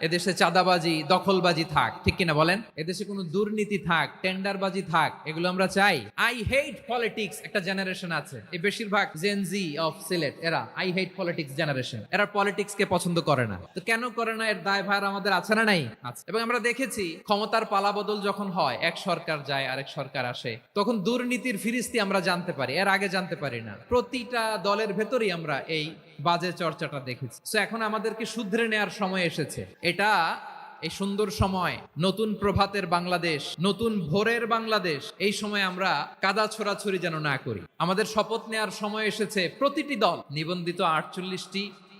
এদেশে চাঁদাবাজি, দখলবাজি থাক, ঠিক কিনা বলেন? এদেশে কোনো দুর্নীতি থাক, টেন্ডারবাজি থাক, এগুলো আমরা চাই। আই হেট পলিটিক্স একটা জেনারেশন আছে। এই বেশিরভাগ জেনজি অফ সিলেট এরা আই হেট পলিটিক্স জেনারেশন এরা পলিটিক্স কে পছন্দ করে না। তো কেন করে না? এর দায় ভার আমাদের আছে না নাই? আছে। এবং আমরা দেখেছি, ক্ষমতার পালাবদল যখন হয়, এক সরকার যায়, আরেক সরকার আসে, তখন দুর্নীতির ফিরিস্তি আমরা জানতে পারি, এর আগে জানতে পারি না। প্রতিটা দলের ভেতরেই আমরা এই বাজে চর্চাটা দেখেছি। তো এখন আমাদেরকে শুধরে নেয়ার সময় এসেছে। এটা এই সুন্দর সময়, নতুন প্রভাতের বাংলাদেশ, নতুন ভোরের বাংলাদেশ, এই সময় আমরা কাদা ছোড়াছুরি যেন না করি। আমাদের শপথ নেওয়ার সময় এসেছে প্রতিটি দল। নিবন্ধিত আটচল্লিশটি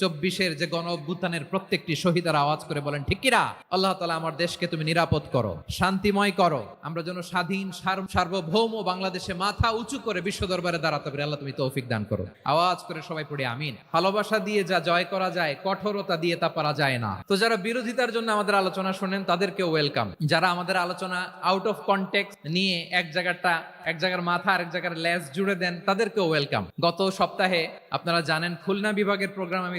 চব্বিশের যে গণ অভ্যুত্থানের প্রত্যেকটি শহীদার আওয়াজ করে বলেন, ঠিক কিরা আল্লাহ তালা আমার দেশকে তুমি নিরাপদ করো, শান্তিময় করো, আমরা যেন স্বাধীন সার্বভৌম বাংলাদেশে মাথা উঁচু করে বিশ্ব দরবারে দাঁড়াতে পারি। আল্লাহ তুমি তৌফিক দান করো। আওয়াজ করে সবাই পড়ে, আমিন। ভালোবাসা দিয়ে যা জয় করা যায়, কঠোরতা দিয়ে তা পারা যায় না। তো যারা বিরোধিতার জন্য আমাদের আলোচনা শোনেন তাদেরকে ওয়েলকাম যারা আমাদের আলোচনা আউট অফ কন্টেক্ট নিয়ে এক জায়গাটা, এক জায়গার মাথা আরেক জায়গার লেজ জুড়ে দেন, তাদেরকেও ওয়েলকাম গত সপ্তাহে আপনারা জানেন, খুলনা বিভাগের প্রোগ্রাম আমি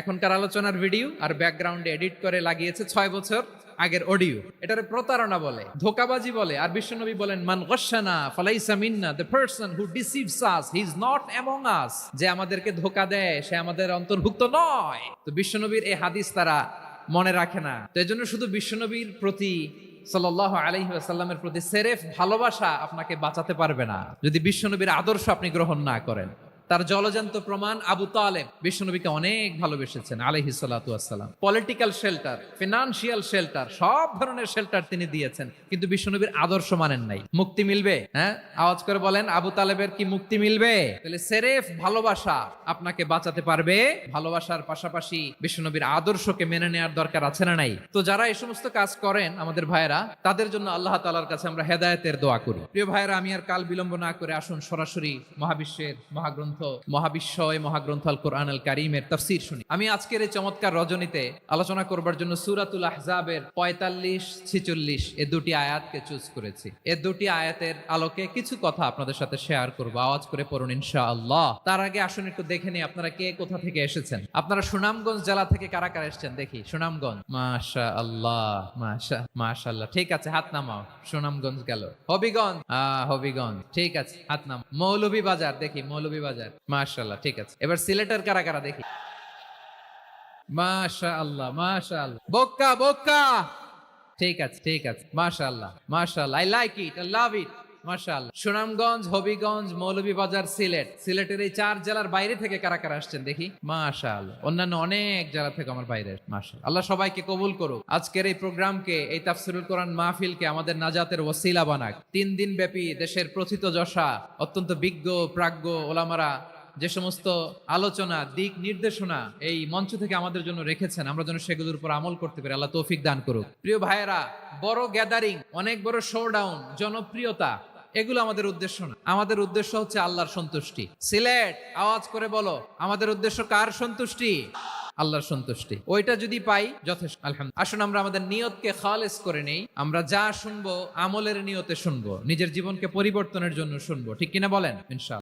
এখনকার আলোচনার ভিডিও আর ব্যাকগ্রাউন্ডে এডিট করে লাগিয়েছে ছয় বছর আগের অডিও। এটারে প্রতারণা বলে, ধোকাবাজি বলে, আর বিশ্বনবী বলেন, মান গসানা ফালাইসা মিন্না the person who deceives us he is not among us যে আমাদেরকে ধোকা দেয়, সে আমাদের অন্তর্ভুক্ত নয়। তো বিশ্বনবীর এই হাদিস তারা মনে রাখে না। তো এজন্য শুধু বিশ্বনবীর প্রতি সাল্লাহ আসাল্লামের প্রতি সেরেফ ভালোবাসা আপনাকে বাঁচাতে পারবে না। যদি বিশ্বনবীর আদর্শ আপনি গ্রহণ না করেন। তার জলজান্ত প্রমাণ আবু তালেব বিশ্বনবীকে অনেক ভালোবেসেছেন আলহি সালাম পলিটিক্যাল শেল্টার ফিনান্সিয়াল শেল্টার সব ধরনের শেল্টার তিনি দিয়েছেন, কিন্তু বিশ্বনবীর আদর্শ মানেন নাই। মুক্তি মিলবে? হ্যাঁ? আওয়াজ করে বলেন, আবু তালেবের কি মুক্তি মিলবে? তাহলে সেরেফ ভালোবাসা আপনাকে বাঁচাতে পারবে। ভালোবাসার পাশাপাশি বিশ্বনবীর আদর্শকে মেনে নেওয়ার দরকার আছে না নাই? তো যারা এই সমস্ত কাজ করেন, আমাদের ভাইয়েরা, তাদের জন্য আল্লাহ তালার কাছে আমরা হেদায়েতের দোয়া করি। প্রিয় ভাইয়েরা, আমি আর কাল বিলম্ব না করে আসুন সরাসরি মহাবিশ্বের মহাগ্রন্থ মহাবিশ্বয় মহাগ্রন্থ আল কোরআন আল কারিমের তফসির শুনি। আমি আজকের এই চমৎকার রজনীতে আলোচনা করবার জন্য সুরাতুল আহজাবের পঁয়তাল্লিশ ছিচল্লিশ এ দুটি আয়াতকে চুজ করেছি। এ দুটি আয়াতের আলোকে কিছু কথা আপনাদের সাথে শেয়ার করব, আওয়াজ করে পড়ুন ইনশা আল্লাহ তার আগে আসুন একটু দেখে নিই আপনারা কে কোথা থেকে এসেছেন। আপনারা সুনামগঞ্জ জেলা থেকে কারা কারা এসেছেন? দেখি, সুনামগঞ্জ। মাশা আল্লাহ মাশা আল্লাহ ঠিক আছে, হাত নামাও। সুনামগঞ্জ গেল। হবিগঞ্জ? হবিগঞ্জ, ঠিক আছে, হাত নাম মৌলভী বাজার দেখি মৌলভী বাজার মাশাআল্লাহ, ঠিক আছে। এবার সিলেটের কারা কারা দেখি? মাশা আল্লাহ মাশা আল্লাহ ঠিক আছে ঠিক আছে। মাশা আল্লাহ মাশা আল্লাহ I like it I love it Sunamganj, Habiganj, Moulvibazar, Sylhet. সিলেটের এই চার জেলার বাইরে থেকে কারা কারা আসছেন দেখি? অন্যান্য অনেক জেলা থেকে আমার বাইরে আল্লাহ সবাইকে কবুল করুক। আজকের এই প্রোগ্রামকে, এই তাফসিরুল কোরআন মাহফিলকে আমাদের নাজাতের ওসিলা বানাক। তিন দিন ব্যাপী দেশের প্রথিত যশা, অত্যন্ত বিজ্ঞ, প্রাজ্ঞ ওলামারা যে সমস্ত আলোচনা, দিক নির্দেশনা এই মঞ্চ থেকে আমাদের জন্য রেখেছেন, আমরা যেন সেগুলোর উপর আমল করতে পারি। আল্লাহ তৌফিক দান করুক। প্রিয় ভাইয়েরা, বড় গ্যাদারিং অনেক বড় শোডাউন জনপ্রিয়তা এগুলো আমাদের উদ্দেশ্য না। আমাদের উদ্দেশ্য হচ্ছে আল্লাহর সন্তুষ্টি। সিলেট, আওয়াজ করে বলো, আমাদের উদ্দেশ্য কার সন্তুষ্টি? আল্লাহর সন্তুষ্টি। ওইটা যদি পাই, যথেষ্ট। আলহামদুলিল্লাহ। আসুন আমরা আমাদের নিয়তকে খালেস করে নেই। আমরা যা শুনব, আমলের নিয়তে শুনব। নিজের জীবনকে পরিবর্তনের জন্য শুনব। ঠিক কিনা বলেন? ইনশাআল্লাহ।